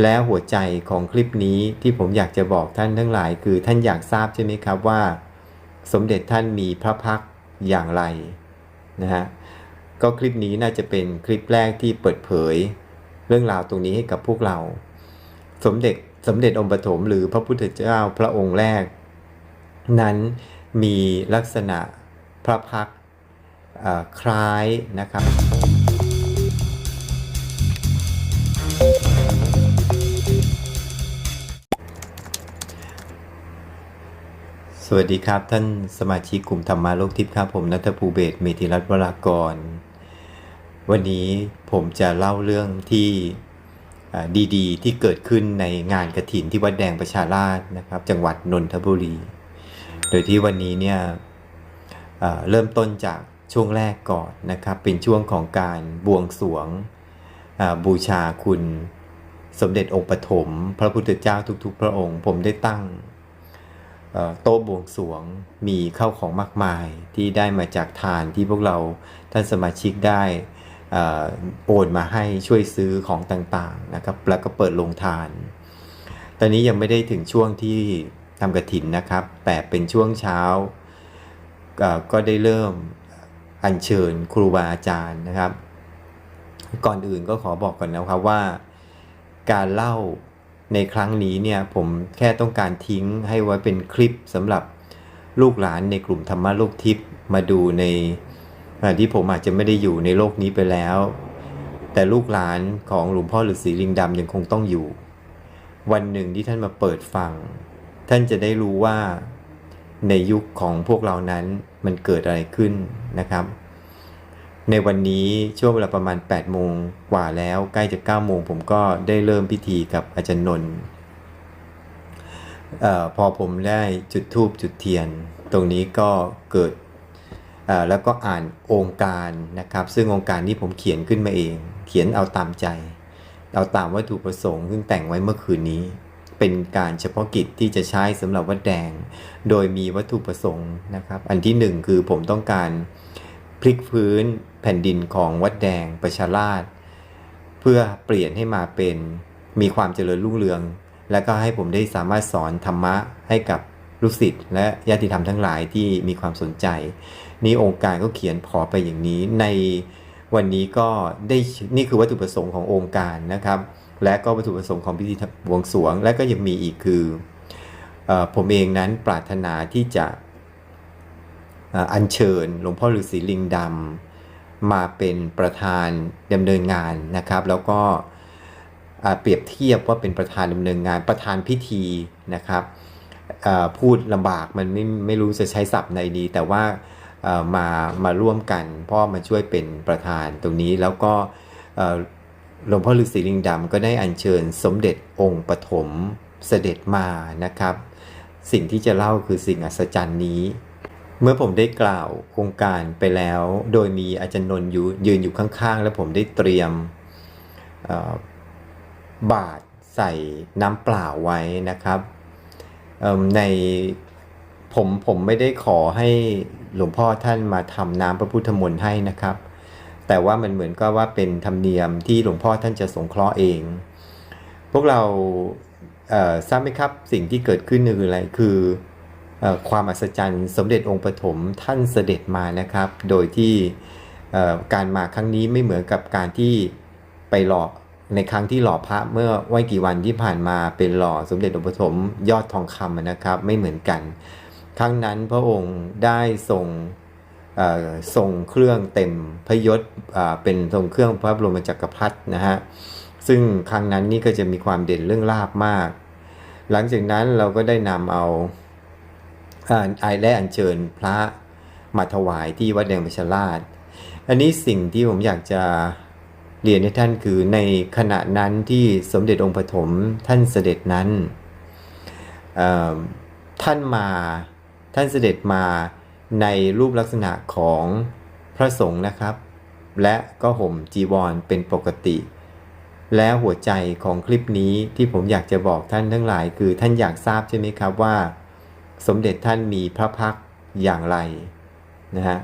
และหัวใจของคลิปนี้ที่ผมอยากจะบอกท่านทั้งหลาย คือท่านอยากทราบใช่ไหมครับว่า สมเด็จท่านมีพระพักอย่างไรนะฮะก็คลิปนี้น่าจะเป็นคลิปแรกที่เปิดเผย เรื่องราวตรงนี้ให้กับพวกเรา สมเด็จสมเด็จองค์ปฐมหรือพระพุทธเจ้าพระองค์แรก นั้นมีลักษณะพระพักคล้ายนะครับ สวัสดีครับท่านสมาชิกกลุ่มธรรมาโลกทิพย์ครับผมนัทภูเบศเมธิรัตน์วรากร วันนี้ผมจะเล่าเรื่องที่ดีๆ ที่เกิดขึ้นในงานกระถินที่วัดแดงประชาราชนะครับ จังหวัดนนทบุรี โดยที่วันนี้เนี่ยเริ่มต้นจากช่วงแรกก่อนนะครับ เป็นช่วงของการบวงสรวงบูชาคุณสมเด็จองค์ปฐมพระพุทธเจ้าทุกๆ พระองค์ ผมได้ตั้ง โต๊ะบวงสวงมีข้าวของมากมายที่ได้มาจากทานที่พวกเราท่านสมาชิกได้โอนมาให้ช่วยซื้อของต่างๆนะครับ แล้วก็เปิดโรงทาน ตอนนี้ยังไม่ได้ถึงช่วงที่ทำกระถินนะครับ แต่เป็นช่วงเช้า ก็ได้เริ่มอัญเชิญครูบาอาจารย์นะครับ ก่อนอื่นก็ขอบอกก่อนนะครับว่า การเล่า ในครั้งนี้เนี่ยผมแค่ต้องการทิ้งให้ไว้เป็นคลิปสำหรับลูกหลานในกลุ่มธรรมะโลกทิพย์มาดูในขณะที่ผมอาจจะไม่ได้อยู่ในโลกนี้ไปแล้ว แต่ลูกหลานของหลวงพ่อฤาษีลิงดำยังคงต้องอยู่ วันหนึ่งที่ท่านมาเปิดฟัง ท่านจะได้รู้ว่าในยุคของพวกเรานั้นมันเกิดอะไรขึ้นนะครับ ในวันนี้ช่วงเวลาประมาณ 8 โมงกว่าแล้วใกล้จะ 9 โมงผมก็ได้เริ่มพิธีกับอาจารย์นนท์พอผมได้จุดธูปจุดเทียน ตรงนี้ก็เกิดแล้วก็อ่านองค์การนะครับ ซึ่งองค์การนี้ผมเขียนขึ้นมาเอง เขียนเอาตามใจ เอาตามวัตถุประสงค์ซึ่งแต่งไว้เมื่อคืนนี้ เป็นการเฉพาะกิจที่จะใช้สำหรับวัดแดง โดยมีวัตถุประสงค์นะครับ อันที่หนึ่งคือผมต้องการ พลิกฟื้นแผ่นดินของวัดแดงประชาราชเพื่อเปลี่ยนให้มาเป็นมีความเจริญรุ่งเรือง และก็ให้ผมได้สามารถสอนธรรมะให้กับลูกศิษย์และญาติธรรมทั้งหลายที่มีความสนใจ นี่องค์การก็เขียนขอไปอย่างนี้ ในวันนี้ก็ได้นี่คือวัตถุประสงค์ขององค์การนะครับ และก็วัตถุประสงค์ของพิธีบวงสรวง และก็ยังมีอีกคือออผมเองนั้นปรารถนาที่จะ อัญเชิญหลวงพ่อฤาษีลิงดำมาเป็นประธานดำเนินงานนะครับ แล้วก็เปรียบเทียบว่าเป็นประธานดำเนินงานประธานพิธีนะครับพูดลำบากมันไม่ไม่รู้จะใช้ศัพท์ในดี แต่ว่ามามาร่วมกันพ่อมาช่วยเป็นประธานตรงนี้แล้วก็หลวงพ่อฤาษีลิงดำก็ได้อัญเชิญสมเด็จองค์ปฐมเสด็จมานะครับ สิ่งที่จะเล่าคือสิ่งอัศจรรย์นี้ เมื่อผมได้กล่าวโครงการไปแล้ว โดยมีอาจารย์นนท์ยืนอยู่ข้างๆ แล้วผมได้เตรียมบาตรใส่น้ำเปล่าไว้นะครับในผมผมไม่ได้ขอให้หลวงพ่อท่านมาทำน้ำพระพุทธมนต์ให้นะครับ แต่ว่ามันเหมือนกับว่าเป็นธรรมเนียมที่หลวงพ่อท่านจะสงเคราะห์เอง พวกเราเทราบไหมครับสิ่งที่เกิดขึ้นคืออะไรคือ ความอัศจรรย์สมเด็จองค์ปฐมท่านเสด็จมานะครับ โดยที่การมาครั้งนี้ไม่เหมือนกับการที่ไปหล่อในครั้งที่หล่อพระเมื่อไม่กี่วันที่ผ่านมาเป็นหล่อสมเด็จองค์ปฐมยอดทองคำนะครับ ไม่เหมือนกันครั้งนั้นพระองค์ได้ทรงเอ่อทรงเครื่องเต็มพยศเป็นทรงเครื่องพระบรมจักรพรรดินะฮะซึ่งครั้งนั้นนี่ก็จะมีความเด่นเรื่องลาบมาก หลังจากนั้นเราก็ได้นำเอา ไอได้อัญเชิญพระมาถวายที่วัดแดงประชาราช อันนี้สิ่งที่ผมอยากจะเรียนให้ท่านคือในขณะนั้นที่สมเด็จองค์ปฐมท่านเสด็จนั้น ท่านมาท่านเสด็จมาในรูปลักษณะของพระสงฆ์นะครับ และก็ห่มจีวรเป็นปกติ และหัวใจของคลิปนี้ที่ผมอยากจะบอกท่านทั้งหลาย คือท่านอยากทราบใช่ไหมครับว่า สมเด็จท่านมีพระพักอย่างไรนะฮะ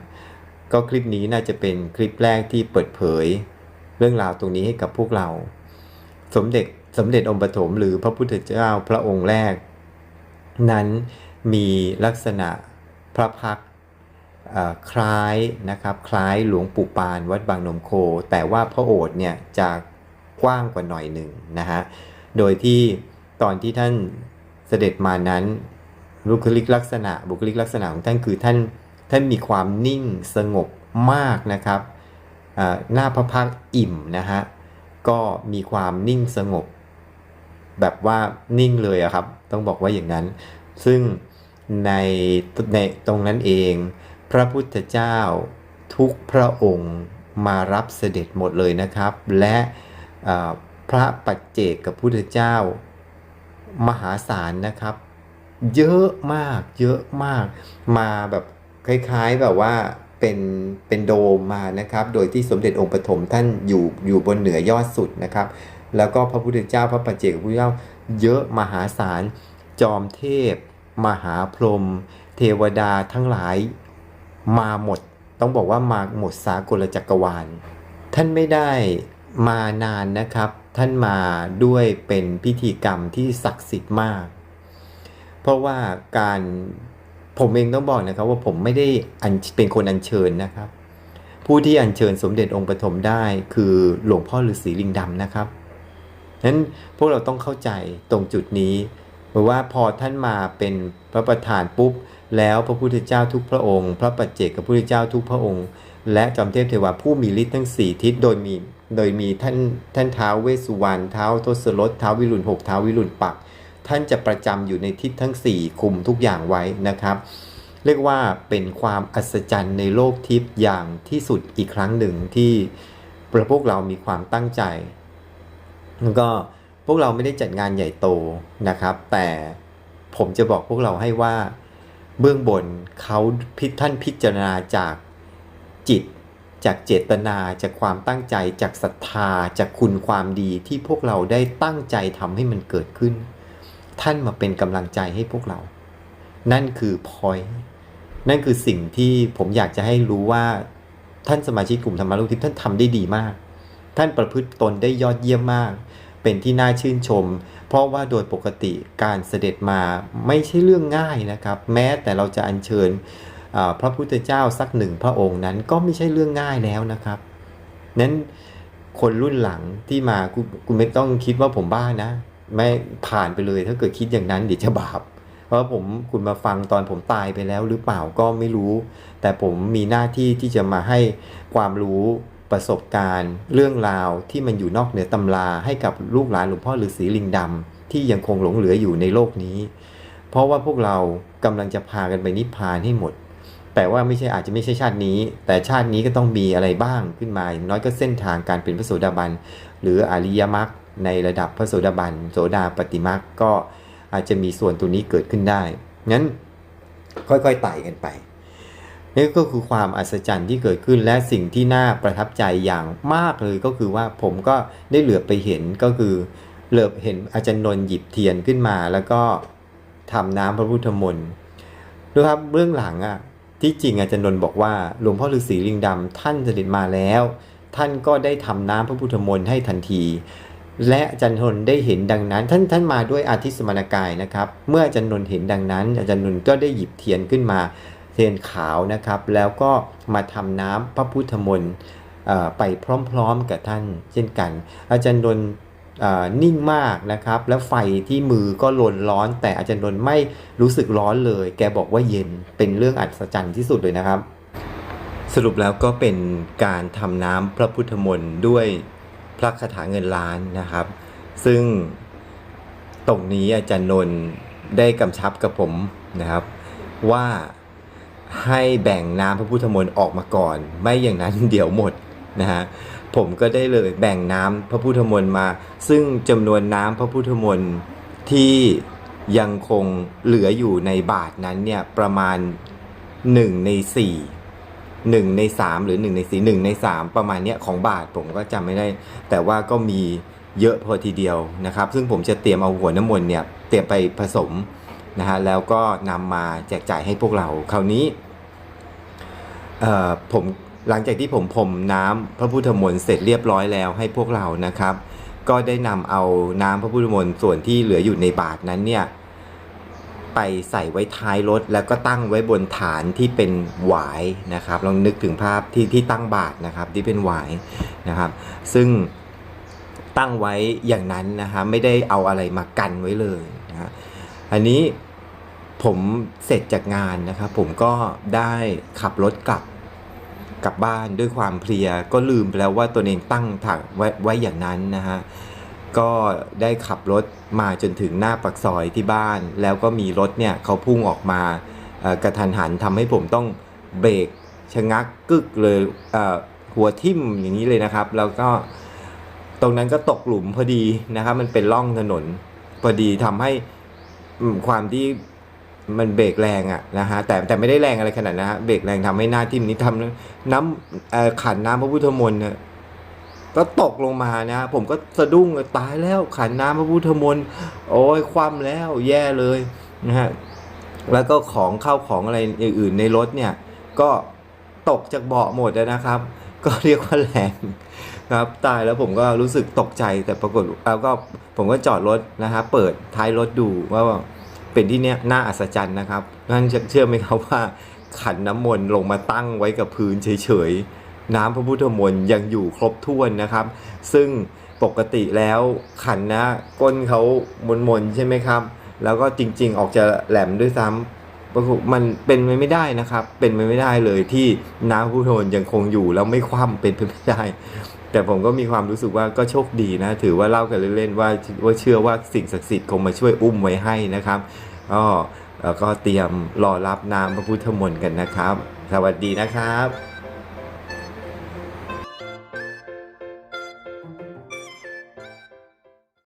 ก็คลิปนี้น่าจะเป็นคลิปแรกที่เปิดเผย เรื่องราวตรงนี้ให้กับพวกเรา สมเด็จสมเด็จองค์ปฐมหรือพระพุทธเจ้าพระองค์แรก นั้นมีลักษณะพระพักคล้ายนะครับคล้ายหลวงปู่ปานวัดบางนมโค แต่ว่าพระโอษฐ์เนี่ยจะกว้างกว่าหน่อยหนึ่งนะฮะโดยที่ตอนที่ท่านเสด็จมานั้น บุคลิกลักษณะ บุคลิกลักษณะของท่านคือท่านท่านมีความนิ่งสงบมากนะครับหน้าพระพักอิ่มนะฮะก็มีความนิ่งสงบ แบบว่านิ่งเลยอะครับ ต้องบอกว่าอย่างนั้น ซึ่งในในตรงนั้นเอง พระพุทธเจ้าทุกพระองค์มารับเสด็จหมดเลยนะครับ และพระปัจเจกกับพุทธเจ้ามหาศาลนะครับ เยอะมาก เยอะมาก มาแบบคล้ายๆแบบว่าเป็นเป็นโดมมานะครับ โดยที่สมเด็จองค์ปฐมท่านอยู่อยู่บนเหนือยอดสุดนะครับ แล้วก็พระพุทธเจ้าพระปัจเจกพระพุทธเจ้าเยอะมหาศาลจอมเทพ มหาพรหมเทวดาทั้งหลายมาหมด ต้องบอกว่ามาหมดสากลจักรวาล ท่านไม่ได้มานานนะครับ ท่านมาด้วยเป็นพิธีกรรมที่ศักดิ์สิทธิ์มาก เพราะว่าการผมเองต้องบอกนะครับว่าผมไม่ได้อัญเป็นคนอัญเชิญนะครับ ผู้ที่อัญเชิญสมเด็จองค์ปฐมได้คือหลวงพ่อฤาษีลิงดำนะครับนั้นพวกเราต้องเข้าใจตรงจุดนี้เพราะว่าพอท่านมาเป็นพระประธานปุ๊บ แล้วพระพุทธเจ้าทุกพระองค์ พระปัจเจกพระพุทธเจ้าทุกพระองค์ และจอมเทพเทวาผู้มีฤทธิ์ทั้งสี่ทิศโดยมีโดยมีท่านท่านเท้าเวสุวรรณเท้าทศรถเท้าวิรุณหกเท้าววิรุณปัก ท่านจะประจำอยู่ในทิศทั้ง 4 คุมทุกอย่างไว้นะครับ เรียกว่าเป็นความอัศจรรย์ในโลกทิพย์อย่างที่สุดอีกครั้งหนึ่งที่พวกเรามีความตั้งใจแล้วก็พวกเราไม่ได้จัดงานใหญ่โตนะครับ แต่ผมจะบอกพวกเราให้ว่าเบื้องบนเขาพิท่านพิจารณาจากจิต จากเจตนา จากความตั้งใจ จากศรัทธา จากคุณความดีที่พวกเราได้ตั้งใจทำให้มันเกิดขึ้น ท่านมาเป็นกำลังใจให้พวกเรา นั่นคือ point นั่นคือสิ่งที่ผมอยากจะให้รู้ว่าท่านสมาชิกกลุ่มธรรมาลูกทิพย์ท่านทำได้ดีมาก ท่านประพฤติตนได้ยอดเยี่ยมมาก เป็นที่น่าชื่นชม เพราะว่าโดยปกติการเสด็จมาไม่ใช่เรื่องง่ายนะครับ แม้แต่เราจะอัญเชิญพระพุทธเจ้าสักหนึ่งพระองค์นั้นก็ไม่ใช่เรื่องง่ายแล้วนะครับนั้นคนรุ่นหลังที่มาคุณไม่ต้องคิดว่าผมบ้านะ ไม่ผ่านไปเลยถ้าเกิดคิดอย่างนั้นเดี๋ยวจะบาป เพราะผมคุณมาฟังตอนผมตายไปแล้วหรือเปล่าก็ไม่รู้ แต่ผมมีหน้าที่ที่จะมาให้ความรู้ประสบการณ์ เรื่องราวที่มันอยู่นอกเหนือตำราให้กับลูกหลานหลวงพ่อฤาษีลิงดำที่ยังคงหลงเหลืออยู่ในโลกนี้ เพราะว่าพวกเรากำลังจะพากันไปนิพพานให้หมดแต่ว่าไม่ใช่อาจจะไม่ใช่ชาตินี้ แต่ชาตินี้ก็ต้องมีอะไรบ้างขึ้นมา น้อยก็เส้นทางการเป็นพระโสดาบัน หรืออริยมรรค ในระดับพระโสดาบันโสดาปฏิมรรคก็อาจจะมีส่วนตัวนี้เกิดขึ้นได้งั้นค่อยๆไต่กันไปนี่ก็คือความอัศจรรย์ที่เกิดขึ้นและสิ่งที่น่าประทับใจอย่างมากเลยก็คือว่าผมก็ได้เหลือไปเห็นก็คือเหลือเห็นอาจารย์นนท์หยิบเทียนขึ้นมา แล้วก็ทำน้ำพระพุทธมนต์ดูครับเบื้องหลังอะที่จริงอาจารย์นนท์บอกว่าหลวงพ่อฤาษีลิงดำท่านเสด็จมาแล้ว ท่านก็ได้ทำน้ำพระพุทธมนต์ให้ทันที และอาจารย์นนท์ได้เห็นดังนั้น ท่านท่านมาด้วยอาทิสมณกายนะครับ เมื่ออาจารย์นนท์เห็นดังนั้น อาจารย์นนท์ก็ได้หยิบเทียนขึ้นมาเทียนขาวนะครับ แล้วก็มาทำน้ำพระพุทธมนต์ไปพร้อมๆกับท่าน เช่นกัน อาจารย์นนนิ่งมากนะครับ แล้วไฟที่มือก็ลนร้อน แต่อาจารย์นนไม่รู้สึกร้อนเลย แกบอกว่าเย็นเป็นเรื่องอัศจรรย์ที่สุดเลยนะครับ สรุปแล้วก็เป็นการทำน้ำพระพุทธมนต์ด้วย ระคาถาเงินล้านนะครับ ซึ่งตรงนี้อาจารย์นนท์ได้กำชับกับผมนะครับ ว่าให้แบ่งน้ำพระพุทธมนต์ออกมาก่อน ไม่อย่างนั้นเดี๋ยวหมดนะฮะผมก็ได้เลยแบ่งน้ำพระพุทธมนต์มา ซึ่งจำนวนน้ำพระพุทธมนต์ที่ยังคงเหลืออยู่ในบาทนั้นเนี่ยประมาณ 1 ใน 4 หนึ่งในสามหรือหนึ่งในสี่หนึ่งในสามประมาณเนี้ยของบาทผมก็จำไม่ได้ แต่ว่าก็มีเยอะพอทีเดียวนะครับ ซึ่งผมจะเตรียมเอาหัวน้ำมนต์เนี่ยเตรียมไปผสมนะฮะแล้วก็นำมาแจกจ่ายให้พวกเราคราวนี้เอ่อผมหลังจากที่ผมพรมน้ำพระพุทธมนต์เสร็จเรียบร้อยแล้วให้พวกเรานะครับ ก็ได้นำเอาน้ำพระพุทธมนต์ส่วนที่เหลืออยู่ในบาทนั้นเนี่ย ไปใส่ไว้ท้ายรถ แล้วก็ตั้งไว้บนฐานที่เป็นหวายนะครับลองนึกถึงภาพที่ที่ตั้งบาทนะครับที่เป็นหวายนะครับ ซึ่งตั้งไว้อย่างนั้นนะฮะไม่ได้เอาอะไรมากันไว้เลยนะฮะอันนี้ผมเสร็จจากงานนะครับ ผมก็ได้ขับรถกลับกลับบ้านด้วยความเพลียก็ลืมไปแล้วว่าตัวเองตั้งถังไว้ไว้อย่างนั้นนะฮะ ก็ได้ขับรถมาจนถึงหน้าปากซอยที่บ้าน แล้วก็มีรถเนี่ยเขาพุ่งออกมากระทันหันทำให้ผมต้องเบรกชะงักกึกเลยหัวทิ่มอย่างนี้เลยนะครับ แล้วก็ตรงนั้นก็ตกหลุมพอดีนะครับ มันเป็นร่องถนนพอดีทำให้ความที่มันเบรกแรงอะนะฮะแต่แต่ไม่ได้แรงอะไรขนาดนะฮะเบรกแรงทำให้หน้าทิ่มนี้ทำน้ำขันน้ำพระพุทธมนต์ ก็ตกลงมานะผมก็สะดุ้งเลยตายแล้วขันน้ำพระพุทธมนต์โอ้ยคว่ำแล้วแย่เลยนะฮะแล้วก็ของเข้าของอะไรอื่นๆในรถเนี่ย ก็ตกจากเบาะหมดแล้วนะครับ ก็เรียกว่าแรงครับตายแล้วผมก็รู้สึกตกใจแต่ปรากฏแล้วก็ผมก็จอดรถนะฮะเปิดท้ายรถดูว่าเป็นที่เนี้ยน่าอัศจรรย์นะครับนั่นเชื่อไหมครับว่าขันน้ำมนต์ลงมาตั้งไว้กับพื้นเฉยๆ น้ำพระพุทธมนต์ยังอยู่ครบถ้วนนะครับ ซึ่งปกติแล้วขันนะก้นเขามนๆใช่ไหมครับ แล้วก็จริงๆ ออกจะแหลมด้วยซ้ำมันเป็นไปไม่ได้นะครับ เป็นไปไม่ได้เลยที่น้ำพระพุทธมนต์ยังคงอยู่แล้วไม่คว่ำเป็นไปไม่ได้แต่ผมก็มีความรู้สึกว่าก็โชคดีนะ ถือว่าเล่ากันเล่นๆว่าว่าเชื่อว่าสิ่งศักดิ์สิทธิ์คงมาช่วยอุ้มไว้ให้นะครับก็ก็เตรียมรอรับน้ำพระพุทธมนต์กันนะครับ สวัสดีนะครับ